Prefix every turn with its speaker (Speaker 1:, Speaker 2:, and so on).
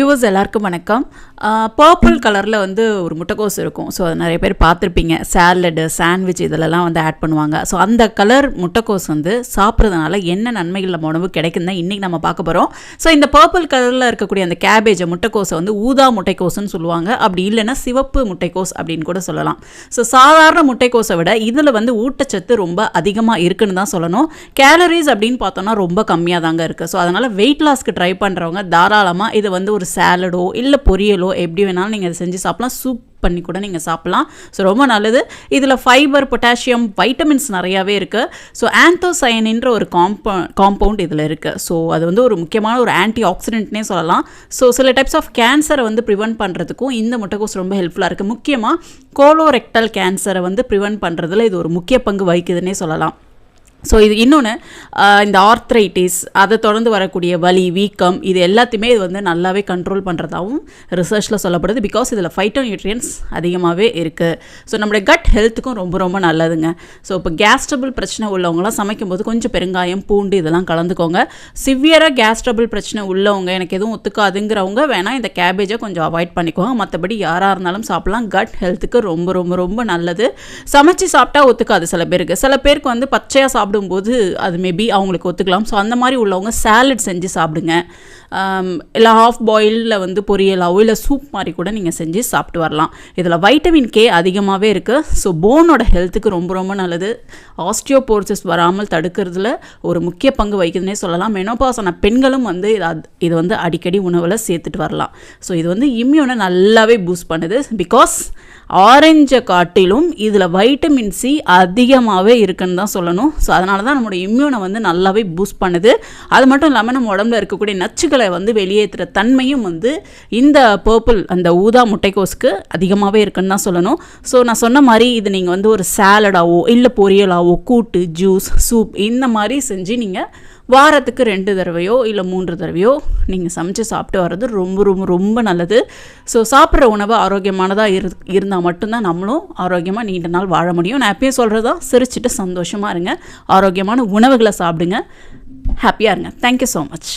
Speaker 1: Viewers எல்லாருக்கும் வணக்கம். Purple கலரில் வந்து ஒரு முட்டைக்கோஸ் இருக்கும். ஸோ அது நிறைய பேர் பார்த்துருப்பீங்க. சேலடு சாண்ட்விச் இதிலலாம் வந்து ஆட் பண்ணுவாங்க. ஸோ அந்த கலர் முட்டைக்கோஸ் வந்து சாப்பிட்றதுனால என்ன நன்மைகள் நம்ம உணவு கிடைக்குன்னு தான் இன்றைக்கி நம்ம பார்க்க போகிறோம் ஸோ இந்த பர்பிள் கலரில் இருக்கக்கூடிய அந்த கேபேஜை முட்டைக்கோஸை வந்து ஊதா முட்டைக்கோஸ்ன்னு சொல்லுவாங்க. அப்படி இல்லைன்னா சிவப்பு முட்டைக்கோஸ் அப்படின்னு கூட சொல்லலாம். ஸோ சாதாரண முட்டைக்கோஸை விட இதில் வந்து ஊட்டச்சத்து ரொம்ப அதிகமாக இருக்குன்னு தான் சொல்லணும். கேலரிஸ் அப்படின்னு பார்த்தோன்னா ரொம்ப கம்மியாக தாங்க இருக்குது ஸோ அதனால் வெயிட் லாஸ்க்கு ட்ரை பண்ணுறவங்க தாராளமாக இது வந்து ஒரு சேலடோ இல்லை பொரியலோ எப்படி வேணாலும் நீங்கள் அதை செஞ்சு சாப்பிடலாம். சூப் பண்ணி கூட நீங்கள் சாப்பிட்லாம். ஸோ ரொம்ப நல்லது. இதில் ஃபைபர் பொட்டாசியம் வைட்டமின்ஸ் நிறையாவே இருக்குது ஸோ ஆந்தோசயனின்ற ஒரு காம்போ காம்பவுண்ட் இதில் இருக்குது ஸோ அது வந்து ஒரு முக்கியமான ஒரு ஆன்டி ஆக்சிடென்ட்னே சொல்லலாம். ஸோ சில டைப்ஸ் ஆஃப் கேன்சரை வந்து ப்ரிவென்ட் பண்ணுறதுக்கும் இந்த முட்டைக்கோஸ் ரொம்ப ஹெல்ப்ஃபுல்லாக இருக்குது முக்கியமாக கோலோரெக்டல் கேன்சரை வந்து ப்ரிவென்ட் பண்ணுறதுல இது ஒரு முக்கிய பங்கு வகிக்குதுன்னே சொல்லலாம். ஸோ இது இன்னொன்று இந்த ஆர்த்ரைட்டிஸ் அதை தொடர்ந்து வரக்கூடிய வலி வீக்கம் இது எல்லாத்தையுமே இது வந்து நல்லாவே கண்ட்ரோல் பண்ணுறதாகவும் ரிசர்ச்சில் சொல்லப்படுது பிகாஸ் இதில் ஃபைட்டோ நியூட்ரியன்ஸ் அதிகமாகவே இருக்குது ஸோ நம்மளுடைய கட் ஹெல்த்துக்கும் ரொம்ப ரொம்ப நல்லதுங்க. ஸோ இப்போ கேஸ்ட்ரபிள் பிரச்சனை உள்ளவங்களாம் சமைக்கும்போது கொஞ்சம் பெருங்காயம் பூண்டு இதெல்லாம் கலந்துக்கோங்க. சிவியராக கேஸ்ட்ரபிள் பிரச்சனை உள்ளவங்க எனக்கு எதுவும் ஒத்துக்காதுங்கிறவங்க வேணால் இந்த கேபேஜை கொஞ்சம் அவாய்ட் பண்ணிக்கோங்க. மற்றபடி யாராக இருந்தாலும் சாப்பிட்லாம். கட் ஹெல்த்துக்கு ரொம்ப ரொம்ப ரொம்ப நல்லது. சமைச்சு சாப்பிட்டா ஒத்துக்காது சில பேருக்கு. சில பேருக்கு வந்து பச்சையாக சாப்பிட சாப்பிடும்போது அது மேபி அவங்களுக்கு ஒத்துக்கலாம். ஸோ அந்த மாதிரி உள்ளவங்க சேலட் செஞ்சு சாப்பிடுங்க. இல்லை ஹாஃப் பாயிலில் வந்து பொரியலாவோ இல்லை சூப் மாதிரி கூட நீங்கள் செஞ்சு சாப்பிட்டு வரலாம். இதில் வைட்டமின் கே அதிகமாகவே இருக்குது ஸோ போனோட ஹெல்த்துக்கு ரொம்ப ரொம்ப நல்லது. ஆஸ்டியோபோர்சஸ் வராமல் தடுக்கிறதுல ஒரு முக்கிய பங்கு வகிக்குதுன்னே சொல்லலாம். மெனோபாசான பெண்களும் வந்து இதை இது வந்து அடிக்கடி உணவில் சேர்த்துட்டு வரலாம். ஸோ இது வந்து இம்யூனை நல்லாவே பூஸ்ட் பண்ணுது. பிகாஸ் ஆரஞ்சை காட்டிலும் இதில் வைட்டமின் சி அதிகமாகவே இருக்குன்னு தான் சொல்லணும். ஸோ அதனால தான் நம்மளோட இம்யூனை வந்து நல்லாவே பூஸ்ட் பண்ணுது. அது மட்டும் இல்லாமல் நம்ம உடம்புல இருக்கக்கூடிய நச்சுக்களை வந்து வெளியேற்றுற தன்மையும் வந்து இந்த பர்பிள் அந்த ஊதா முட்டைக்கோஸுக்கு அதிகமாகவே இருக்குன்னு தான் சொல்லணும். ஸோ நான் சொன்ன மாதிரி இது நீங்கள் வந்து ஒரு சேலடாவோ இல்லை பொரியலாவோ கூட்டு ஜூஸ் சூப் இந்த மாதிரி செஞ்சு நீங்கள் வாரத்துக்கு ரெண்டு தடவையோ இல்லை மூன்று தடவையோ நீங்கள் சமைச்சு சாப்பிட்டு வர்றது ரொம்ப ரொம்ப ரொம்ப நல்லது. ஸோ சாப்பிட்ற உணவு ஆரோக்கியமானதாக இரு இருந்தால் மட்டும்தான் நம்மளும் ஆரோக்கியமாக நீண்ட நாள் வாழ முடியும். நான் எப்பயும் சொல்கிறதா சிரிச்சுட்டு சிரிச்சிட்டு சந்தோஷமாக இருங்க. ஆரோக்கியமான உணவுகளை சாப்பிடுங்க. ஹாப்பியாக இருங்க. Thank you so much